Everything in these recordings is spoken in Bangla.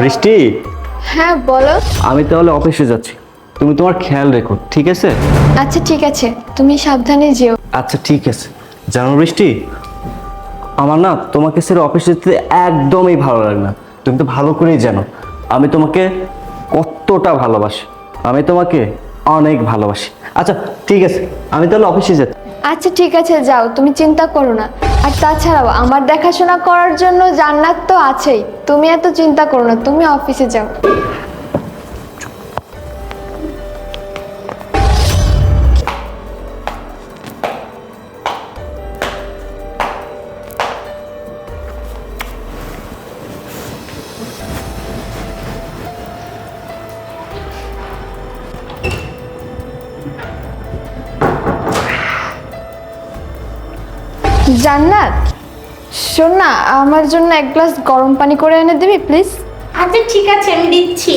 বৃষ্টি? হ্যাঁ বলো। আমি তাহলে অফিসে যাচ্ছি। তুমি তোমার খেয়াল রেখো ঠিক আছে? আচ্ছা ঠিক আছে। তুমি সাবধানে যেও। আচ্ছা ঠিক আছে। জানো বৃষ্টি? আমার না তোমাকে ছেড়ে অফিসে যেতে একদমই ভালো লাগে না। তুমি তো ভালো করেই জানো। আমি তোমাকে কতটা ভালোবাসি। আমি তোমাকে অনেক ভালোবাসি। আচ্ছা ঠিক আছে। আমি তাহলে অফিসে যাচ্ছি আচ্ছা ঠিক আছে, যাও, তুমি চিন্তা করো না। আর তাছাড়াও, আমার দেখাশোনা করার জন্য জান্নাত তো আছেই। তুমি এত চিন্তা করো না, তুমি অফিসে যাও। জান্নাত? শোন না আমার জন্য এক গ্লাস গরম পানি করে এনে দিবি প্লিজ আচ্ছা ঠিক আছে আমি দিচ্ছি।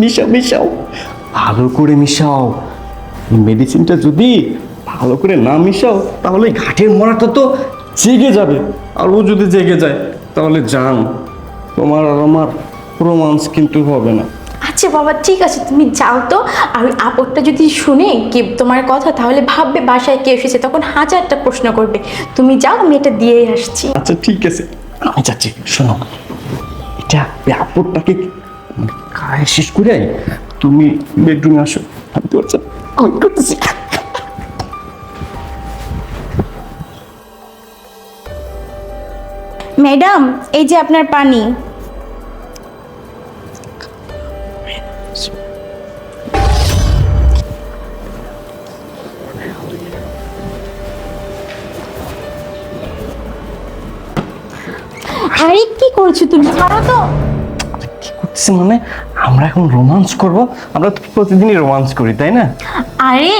মিশাও মিশাও। ভালো করে মিশাও। মেডিসিনটা যদি ভালো করে না মিশাও তাহলে ঘাটের মরাটা তো জেগে যাবে। আর ও যদি জেগে যায় তাহলে জান তোমার আর আমার রোমান্স কিন্তু হবে না। আচ্ছা বাবা ঠিক আছে তুমি যাও তো। আর ওই আপদটা যদি শুনে কি তোমার কথা তাহলে ভাববে বাসায় কে এসেছে তখন হাজারটা প্রশ্ন করবে। তুমি যাও আমি এটা দিয়েই আসছি। আচ্ছা ঠিক আছে। আমি যাচ্ছি শোনো। এটা আপদটাকে খায় শেষ করে তুমি বেডরুমে আসো। আমি সাথে আমি করতেছি। ম্যাডাম, এই যে আপনার পানি। আরে, কি করছ তুমি? ছাড়ো তো। কি করতেছি মানে? আমরা এখন রোমান্স করব, আমরা তো প্রতিদিনই রোমান্স করি, তাই না? আরে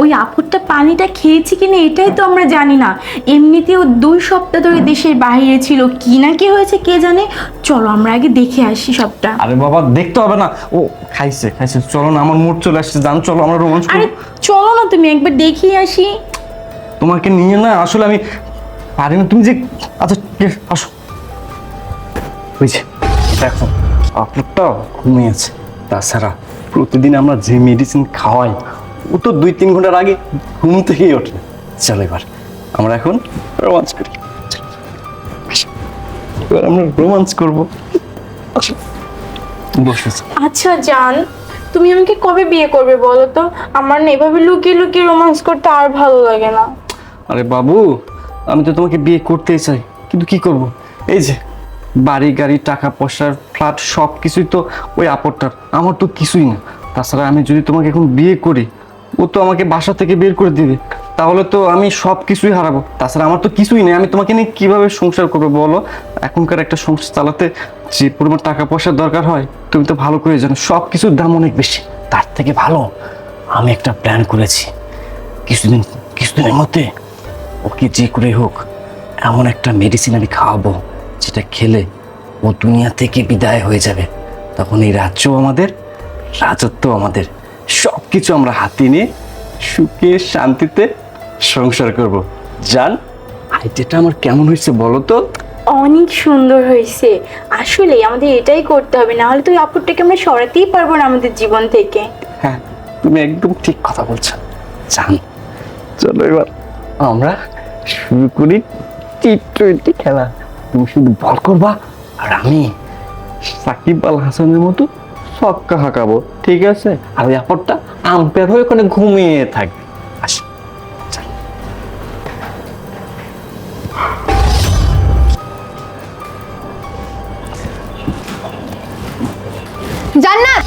ওই আপুরটা পানিটা খেয়েছি কিনা এটাই তো আমরা জানি না। এমনিতেও দুই সপ্তাহ ধরে দেশের বাইরে ছিল কি না কি হয়েছে কে জানে? চলো আমরা আগে দেখে আসি সবটা। আরে বাবা দেখতে হবে না। ও খাইছে খাইছে। চলো না আমার মুড চলে আসছে জান চলো আমরা রোমান্স আরে চলো না তুমি একবার দেখিয়ে আসি। তোমাকে নিয়ে না আসলে আমি পারি না। তুমি যে আচ্ছা আসো। বুঝছি দেখো আপনারটা ঘুমিয়ে আছে। তাছাড়া প্রতিদিন আমরা যে মেডিসিন খাওয়াই ও তো দুই তিন ঘণ্টার আগে ঘুম থেকেই ওঠে। চলো এবার আমরা এখন রোমান্স করি। এবার আমরা রোমান্স করব। আচ্ছা জান তুমি আমাকে কবে বিয়ে করবে বলো তো? আমার না এভাবে লুকিয়ে লুকিয়ে রোমান্স করতে আর ভালো লাগে না। আরে বাবু আমি তো তোমাকে বিয়ে করতেই চাই কিন্তু কি করব? এই যে বাড়ি গাড়ি টাকা পয়সার ফ্ল্যাট সব কিছুই তো ওই আপরটার আমার তো কিছুই না। তাছাড়া আমি যদি তোমাকে এখন বিয়ে করি ও তো আমাকে বাসা থেকে বের করে দিবে। তাহলে তো আমি সব কিছুই হারাবো। তাছাড়া আমার তো কিছুই নেই। আমি তোমাকে নিয়ে কীভাবে সংসার করব বলো? এখনকার একটা সংসার চালাতে যে পরিমাণ টাকা পয়সার দরকার হয়, তুমি তো ভালো করে জানো সব কিছুর দাম অনেক বেশি। তার থেকে ভালো, আমি একটা প্ল্যান করেছি। কিছুদিন, কিছুদিনের মধ্যে ওকে যে করে হোক, এমন একটা মেডিসিন আমি খাওয়াবো, যেটা খেলে ও দুনিয়া থেকে বিদায় হয়ে যাবে। তখন এই রাজ্য আমাদের রাজত্ব আমাদের। সব কিছু আমরা হাতে নিয়ে সুখে শান্তিতে সংসার করব। জান আইডিয়াটা আমার কেমন হয়েছে বলো তো? অনেক সুন্দর হয়েছে। আসলে আমাদের এটাই করতে হবে না হলে তো ওই আপুরটাকে আমরা সরাতেই পারব না আমাদের জীবন থেকে। হ্যাঁ তুমি একদম ঠিক কথা বলছো। জান চলো এবার আমরা শুরু করি টি টোয়েন্টি খেলা। তুমি শুধু বল করবা আর আমি সাকিব আল হাসানের মতো ছক্কা হাঁকাবো ঠিক আছে? আর ওই আপরটা আম্পায়ার হয়ে ওখানে ঘুমিয়ে থাকবে। আস। জান্নাত!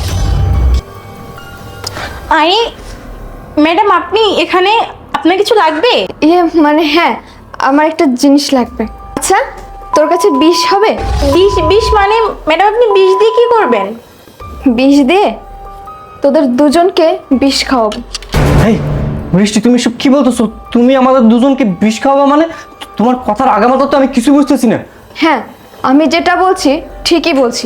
আরে ম্যাডাম আপনি এখানে আপনার কিছু লাগবে? ইয়ে মানে হ্যাঁ আমার একটা জিনিস লাগবে। আচ্ছা তোর কাছে বিষ হবে? বিষ বিষ মানে ম্যাডাম আপনি বিষ দিয়ে কি করবেন? বিষ দিয়ে তোদের দুজনকে বিষ খাওয়াবো। এই বৃষ্টি তুমি সব কি বলতেছো? তুমি আমাদের দুজনকে বিষ খাওয়াবা মানে? তোমার কথার আগামাতা তো আমি কিছু বুঝতেছি না। হ্যাঁ আমি যেটা বলছি ঠিকই বলছি।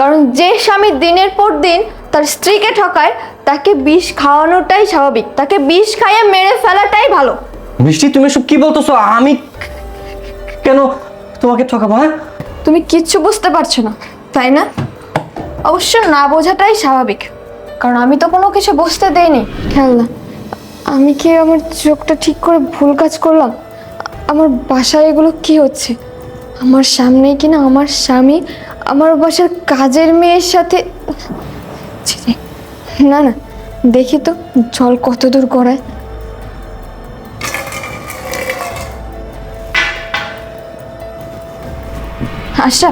কারণ যে স্বামী দিনের পর দিন তার স্ত্রীকে ঠকায় তাকে বিষ খাওয়ানোটাই স্বাভাবিক। তাকে বিষ খাইয়ে মেরে ফেলাটাই ভালো। বৃষ্টি তুমি সব কি বলতেছো? আমি কেন তোমাকে ঠকাবো হ্যাঁ? তুমি কিচ্ছু বুঝতে পারছ না তাই না? অবশ্য না বোঝাটাই স্বাভাবিক। কারণ আমি তো কোনো কিছু বুঝতে দেইনি। খেলনা, আমি কি আমার চোখটা ঠিক করে ভুল কাজ করলাম? আমার বাসায় এগুলো কি হচ্ছে? আমার সামনেই কিনা আমার স্বামী? আমার বাসার কাজের মেয়ের সাথে। না না, দেখি তো জল কত দূর গড়ায়। আশা,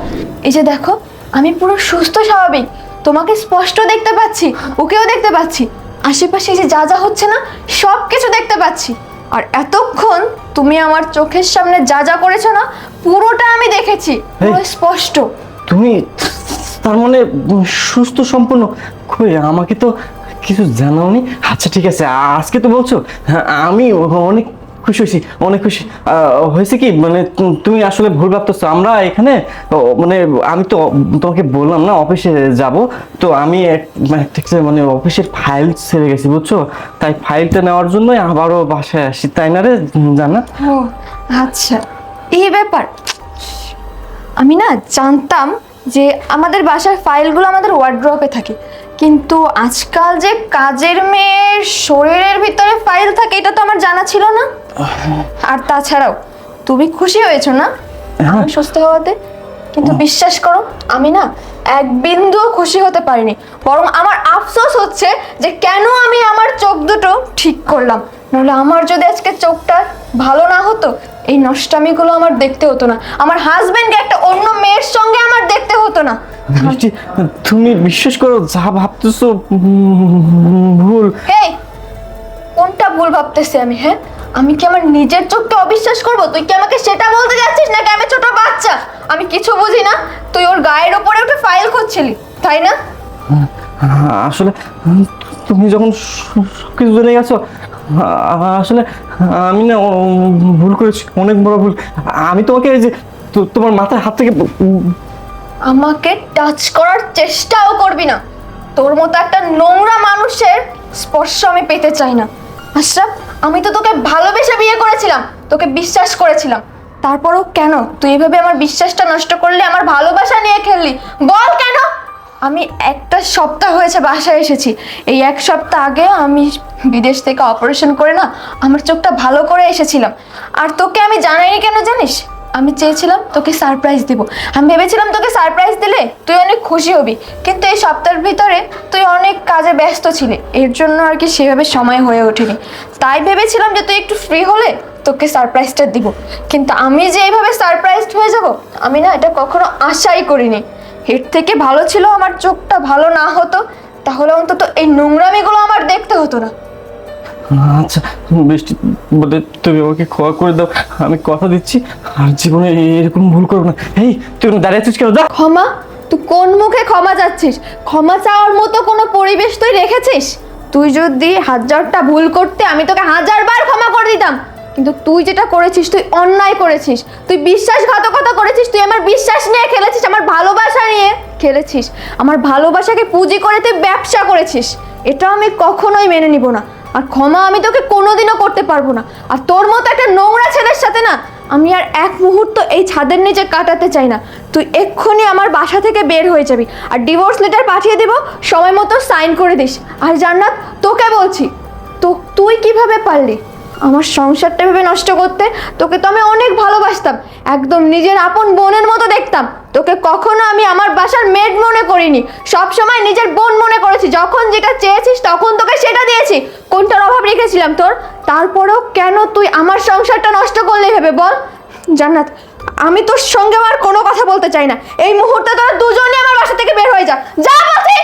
এই যে দেখো আমি পুরো সুস্থ স্বাভাবিক। তোমাকে স্পষ্ট দেখতে পাচ্ছি ওকেও দেখতে পাচ্ছি। আশেপাশে যে যা যা হচ্ছে না সব কিছু দেখতে পাচ্ছি। আর এতক্ষণ তুমি আমার চোখের সামনে যা যা করেছ না পুরোটা আমি দেখেছি পুরো স্পষ্ট। তুমি তার মানে সুস্থ সম্পূর্ণ? কই আমাকে তো কিছু জানাওনি? আচ্ছা ঠিক আছে আজকে তো বলছো হ্যাঁ আমি অনেক খুশি হয়েছি, অনেক খুশি। হয়েছে কি মানে তুমি আসলে ভুল ভাবতেছো আমরা এখানে মানে আমি তো তোমাকে বললাম না, অফিসে যাব। তো আমি মানে মানে অফিসের ফাইল ছেড়ে গেছি, বুঝছ? তাই ফাইলটা নেওয়ার জন্যই আবারও বাসায় আসি। তাই না রে, জানা আচ্ছা। এই ব্যাপার। আমি না জানতাম যে আমাদের বাসার ফাইলগুলো আমাদের ওয়ার্ড্রপে থাকে। কিন্তু আজকাল যে কাজের মেয়ের শরীরের ভিতরে ফাইল থাকে এটা তো আমার জানা ছিল না। আর তাছাড়াও তুমি খুশি হয়েছো না? হ্যাঁ। আমি সুস্থ হওয়াতে? কিন্তু বিশ্বাস করো আমি না এক বিন্দুও খুশি হতে পারিনি। বরং আমার আফসোস হচ্ছে যে কেন আমি আমার চোখ দুটো ঠিক করলাম। নাহলে আমার যদি আজকে চোখটা ভালো না হতো এই নষ্টামিগুলো আমার দেখতে হতো না। আমার হাজবেন্ডকে একটা অন্য মেয়ের বৃষ্টি তুমি বিশ্বাস করো যা ভাবতেছো ভুল। এই কোনটা ভুল ভাবতেছি আমি হ্যাঁ? আমি কি আমার নিজের চোখকে অবিশ্বাস করব? তুই কি আমাকে সেটা বলতে যাচ্ছিস নাকি আমি ছোট বাচ্চা? আমি কিছু বুঝি না তুই ওর গায়ের ওপরে একটা ফাইল খুঁজছিলি তাই না? আসলে তুমি যখন কিছু জেনে গেছো আসলে আমি না ভুল করেছি অনেক বড় ভুল। আমি তোমাকে এই যে তোমার মাথায় হাত থেকে আমাকে টাচ করার চেষ্টাও করবি না। তোর মতো একটা নোংরা মানুষের স্পর্শ আমি পেতে চাই না। আশরাফ, আমি তো তোকে ভালোবেসে বিয়ে করেছিলাম, তোকে বিশ্বাস করেছিলাম। তারপরও কেন? তুই এভাবে আমার বিশ্বাসটা নষ্ট করলে, আমার ভালোবাসা নিয়ে খেললি? বল কেন? আমি একটা সপ্তাহ হয়েছে বাসায় এসেছি। এই এক সপ্তাহ আগে আমি বিদেশ থেকে অপারেশন করে না, আমার চোখটা ভালো করে এসেছিলাম। আর তোকে আমি জানাইনি কেন জানিস? আমি চেয়েছিলাম তোকে সারপ্রাইজ দেব। আমি ভেবেছিলাম তোকে সারপ্রাইজ দিলে তুই অনেক খুশি হবি। কিন্তু এই সপ্তাহের ভিতরে তুই অনেক কাজে ব্যস্ত ছিলি। এর জন্য আর কি সেভাবে সময় হয়ে ওঠেনি। তাই ভেবেছিলাম যে তুই একটু ফ্রি হলে তোকে সারপ্রাইজটা দিব। কিন্তু আমি যে এইভাবে সারপ্রাইজড হয়ে যাব, আমি না এটা কখনো আশাই করিনি। এর থেকে ভালো ছিল আমার চোখটা ভালো না হতো, তাহলে অন্তত এই নোংরামিগুলো আমার দেখতে হতো না। আচ্ছা বৃষ্টি বলে তুমি আমাকে ক্ষমা করে দাও, আমি কথা দিচ্ছি, আর জীবনে এরকম ভুল করব না। এই, তুই দাঁড়িয়ে আছিস কেন? যা। ক্ষমা? তুই কোন মুখে ক্ষমা চাচ্ছিস? ক্ষমা চাওয়ার মতো কোনো পরিবেশ তুই রেখেছিস? তুই যদি হাজারটা ভুল করতে আমি তোকে হাজারবার ক্ষমা করে দিতাম, কিন্তু তুই যেটা করেছিস, তুই অন্যায় করেছিস। তুই বিশ্বাসঘাতকতা করেছিস, তুই আমার বিশ্বাস নিয়ে খেলেছিস, আমার ভালোবাসা নিয়ে খেলেছিস। আমার ভালোবাসাকে পুঁজি করে তুই ব্যবসা করেছিস। এটা আমি কখনোই মেনে নিব না। আর ক্ষমা আমি তোকে কোনোদিনও করতে পারব না। আর তোর মতো একটা নোংরা ছেলের সাথে না, আমি আর এক মুহূর্ত এই ছাদের নিচে কাটাতে চাই না। তুই এক্ষুনি আমার বাসা থেকে বের হয়ে যাবি আর ডিভোর্স লেটার পাঠিয়ে দিব, সময় মতো সাইন করে দিস। আর জান্নাত, তোকে বলছি, তো তুই কীভাবে পারলি? আমার সংসারটা ভেবে নষ্ট করতে তোকে তো আমি অনেক ভালোবাসতাম। একদম নিজের আপন বোনের মতো দেখতাম। তোকে কখনো আমি আমার বাসার মেড মনে করিনি। সব সময় নিজের বোন মনে করেছি। যখন যেটা চেয়েছিস তখন তোকে সেটা দিয়েছি। কোনটার অভাব রেখেছিলাম তোর? তারপরেও কেন তুই আমার সংসারটা নষ্ট করলে ভেবে বল? জান্নাত, আমি তোর সঙ্গে আর কোনো কথা বলতে চাই না। এই মুহূর্তে তোরা দুজনই আমার বাসা থেকে বের হয়ে যা। যা বলছি!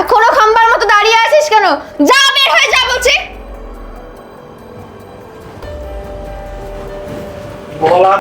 এখনও খাম্বার মতো দাঁড়িয়ে আছিস কেন? যা বের হয়ে যা বলছি! বলা